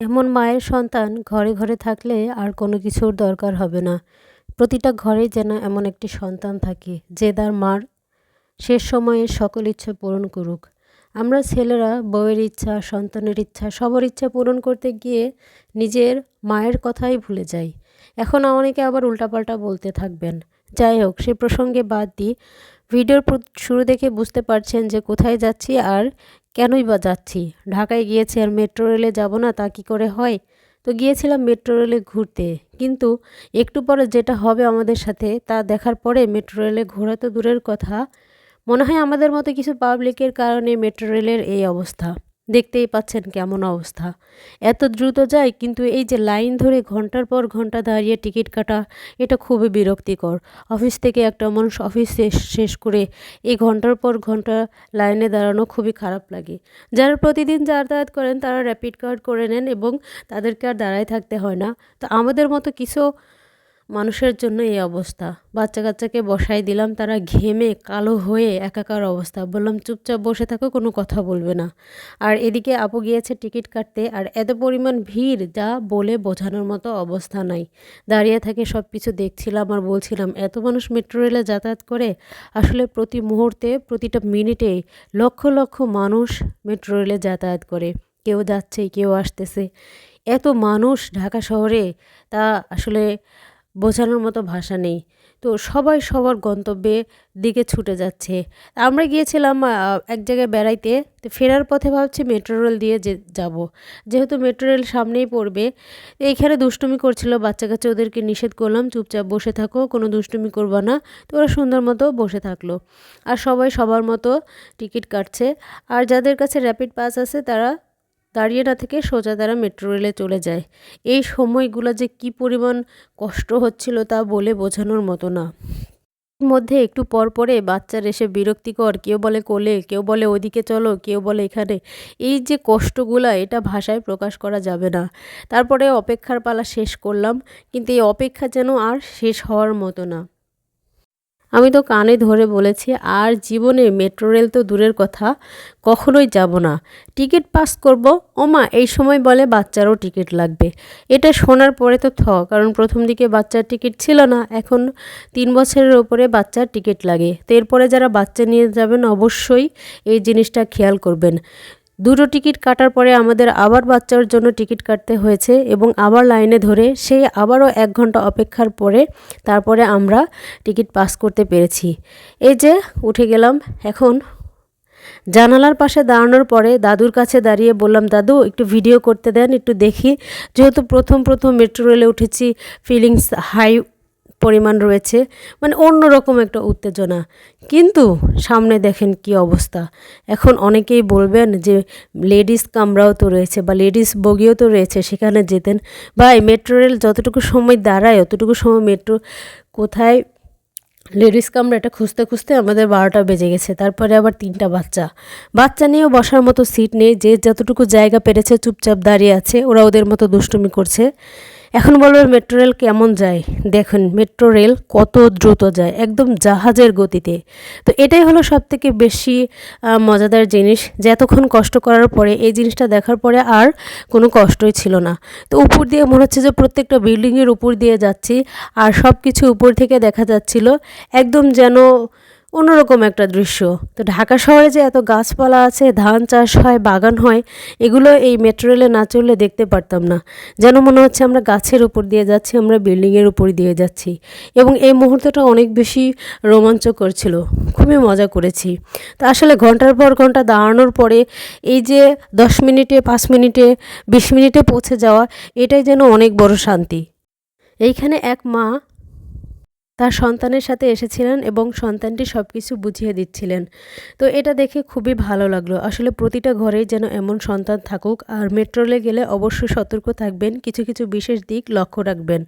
এমন মায়ের সন্তান ঘরে ঘরে থাকলে আর কোনো কিছুর দরকার হবে না। প্রতিটা ঘরেই যেন এমন একটি সন্তান থাকে, যে তার মার শেষ সময়ে সকল ইচ্ছা পূরণ করুক। আমরা ছেলেরা বউয়ের ইচ্ছা, সন্তানের ইচ্ছা, সবার ইচ্ছা পূরণ করতে গিয়ে নিজের মায়ের কথাই ভুলে যাই। এখন অনেকে আবার উল্টাপাল্টা বলতে থাকবেন। যাই হোক, সে প্রসঙ্গে বাদ দিই। ভিডিওর শুরু দেখে বুঝতে পারছেন যে কোথায় যাচ্ছি আর কেনই বা যাচ্ছি? ঢাকায় গিয়েছি আর মেট্রো রেলে যাব না, তা কি করে হয়? তো গিয়েছিলাম মেট্রো রেলে ঘুরতে। কিন্তু একটু পরে যেটা হবে আমাদের সাথে, তা দেখার পরে মেট্রো রেলে ঘোরা তো দূরের কথা। মনে হয় আমাদের মতো কিছু পাবলিকের কারণে মেট্রো রেলের এই অবস্থা। দেখতেই পাচ্ছেন কেমন অবস্থা। এত দ্রুত যায়, কিন্তু এই যে লাইন ধরে ঘণ্টার পর ঘণ্টা দাঁড়িয়ে টিকিট কাটা, এটা খুবই বিরক্তিকর। অফিস থেকে একটা মানুষ অফিস শেষ করে এই ঘণ্টার পর ঘণ্টা লাইনে দাঁড়ানো খুবই খারাপ লাগে। যারা প্রতিদিন যাতায়াত করেন, তারা র্যাপিড কার্ড করে নেন এবং তাদেরকে আর দাঁড়ায় থাকতে হয় না। তো আমাদের মতো কিছু মানুষের জন্য এই অবস্থা। বাচ্চা কাচ্চাকে বসাই দিলাম, তারা ঘেমে কালো হয়ে একাকার অবস্থা। বললাম, চুপচাপ বসে থাকো, কোনো কথা বলবে না। আর এদিকে আপু গিয়েছে টিকিট কাটতে, আর এত পরিমাণ ভিড় যা বলে বোঝানোর মতো অবস্থা নাই। দাঁড়িয়ে থাকে সব কিছু দেখছিলাম আর বলছিলাম, এত মানুষ মেট্রো রেলে যাতায়াত করে? আসলে প্রতি মুহূর্তে, প্রতিটা মিনিটে লক্ষ লক্ষ মানুষ মেট্রো রেলে যাতায়াত করে। কেউ যাচ্ছে, কেউ আসতেছে। এত মানুষ ঢাকা শহরে, তা আসলে বোঝানোর মতো ভাষা নেই। তো সবাই সবার গন্তব্যে দিকে ছুটে যাচ্ছে। আমরা গিয়েছিলাম এক জায়গায় বেড়াইতে। তো ফেরার পথে ভাবছি মেট্রো রেল দিয়ে যে, যাব। যেহেতু মেট্রো রেল সামনেই পড়বে এইখানে দুষ্টুমি করছিল বাচ্চা কাচ্চা ওদেরকে নিষেধ করলাম, চুপচাপ বসে থাকো, কোনো দুষ্টুমি করবা না। তো ওরা সুন্দর মতো বসে থাকল। আর সবাই সবার মতো টিকিট কাটছে। আর যাদের কাছে র্যাপিড পাস আছে, তারা না থেকে সোজা তারা মেট্রো রেলে চলে যায়। এই সময়গুলো যে কি পরিমাণ কষ্ট হচ্ছিল তা বলে বোঝানোর মতো না। মধ্যে একটু পর পরে বাচ্চার এসে বিরক্তিকর, কেউ বলে কোলে, কেউ বলে ওদিকে চলো, কেউ বলে এখানে। এই যে কষ্টগুলা, এটা ভাষায় প্রকাশ করা যাবে না। তারপরে অপেক্ষার পালা শেষ করলাম, কিন্তু এই অপেক্ষা যেন আর শেষ হওয়ার মতো না। আমি তো কানে ধরে বলেছি, আর জীবনে মেট্রো রেল তো দূরের কথা, কখনোই যাব না। টিকিট পাস করব, ওমা, এই সময় বলে বাচ্চারও টিকিট লাগবে। এটা শোনার পরে তো থ, কারণ প্রথম দিকে বাচ্চার টিকিট ছিল না, এখন তিন বছরের ওপরে বাচ্চার টিকিট লাগে। তো এরপরে যারা বাচ্চা নিয়ে যাবেন, অবশ্যই এই জিনিসটা খেয়াল করবেন। দুটো টিকিট কাটার পরে আমাদের আবার বাচ্চার জন্য টিকিট কাটতে হয়েছে এবং আবার লাইনে ধরে সেই আবারও এক ঘণ্টা অপেক্ষার পরে তারপরে আমরা টিকিট পাস করতে পেরেছি। এই যে উঠে গেলাম, এখন জানালার পাশে দাঁড়ানোর পরে দাদুর কাছে দাঁড়িয়ে বললাম, দাদু, একটু ভিডিও করতে দেন, একটু দেখি। যেহেতু প্রথম প্রথম মেট্রো রেলে উঠেছি ফিলিংস হাই পরিমাণ রয়েছে মানে অন্যরকম একটা উত্তেজনা। কিন্তু সামনে দেখেন কি অবস্থা। এখন অনেকেই বলবেন যে, লেডিস কামরাও তো রয়েছে বা লেডিস বগিও তো রয়েছে, সেখানে যেতেন। বা মেট্রো রেল যতটুকু সময় দাঁড়ায়, অতটুকু সময় মেট্রো, কোথায়? লেডিস কামরা এটা খুঁজতে খুঁজতে আমাদের বারোটা বেজে গেছে, তারপরে আবার তিনটা বাচ্চা। বাচ্চা নিয়েও বসার মতো সিট নেই, যে যতটুকু জায়গা পেরেছে, চুপচাপ দাঁড়িয়ে আছে, ওরা ওদের মতো দুষ্টুমি করছে। এখন বলবেন মেট্রো রেল কেমন যায়? দেখুন, মেট্রো রেল কত দ্রুত যায়, একদম জাহাজের গতিতে। তো এটাই হলো সব থেকে বেশি মজাদার জিনিস যে এতক্ষণ কষ্ট করার পরে এই জিনিসটা দেখার পরে আর কোনো কষ্টই ছিল না। তো উপর দিয়ে মনে হচ্ছে যে প্রত্যেকটা বিল্ডিংয়ের উপর দিয়ে যাচ্ছি, আর সব কিছু উপর থেকে দেখা যাচ্ছিল, একদম যেন অন্যরকম একটা দৃশ্য। তো ঢাকা শহরে যে এত গাছপালা আছে, ধান চাষ হয়, বাগান হয়, এগুলো এই মেট্রো রেলে না চললে দেখতে পারতাম না। যেন মনে হচ্ছে আমরা গাছের উপর দিয়ে যাচ্ছি, আমরা বিল্ডিংয়ের উপর দিয়ে যাচ্ছি। এবং এই মুহূর্তটা অনেক বেশি রোমাঞ্চকর ছিল। খুবই মজা করেছি। তো আসলে ঘণ্টার পর ঘণ্টা দাঁড়ানোর পরে এই যে দশ মিনিটে, পাঁচ মিনিটে, বিশ মিনিটে পৌঁছে যাওয়া, এটাই যেন অনেক বড় শান্তি। এইখানে এক মা তার সন্তানের সাথে এসেছিলেন এবং সন্তানটি সব কিছু বুঝিয়ে দিচ্ছিলেন। তো এটা দেখে খুবই ভালো লাগল। আসলে প্রতিটা ঘরেই যেন এমন সন্তান থাকুক, আর মেট্রোলে গেলে অবশ্যই সতর্ক থাকবেন, কিছু কিছু বিশেষ দিক লক্ষ্য রাখবেন।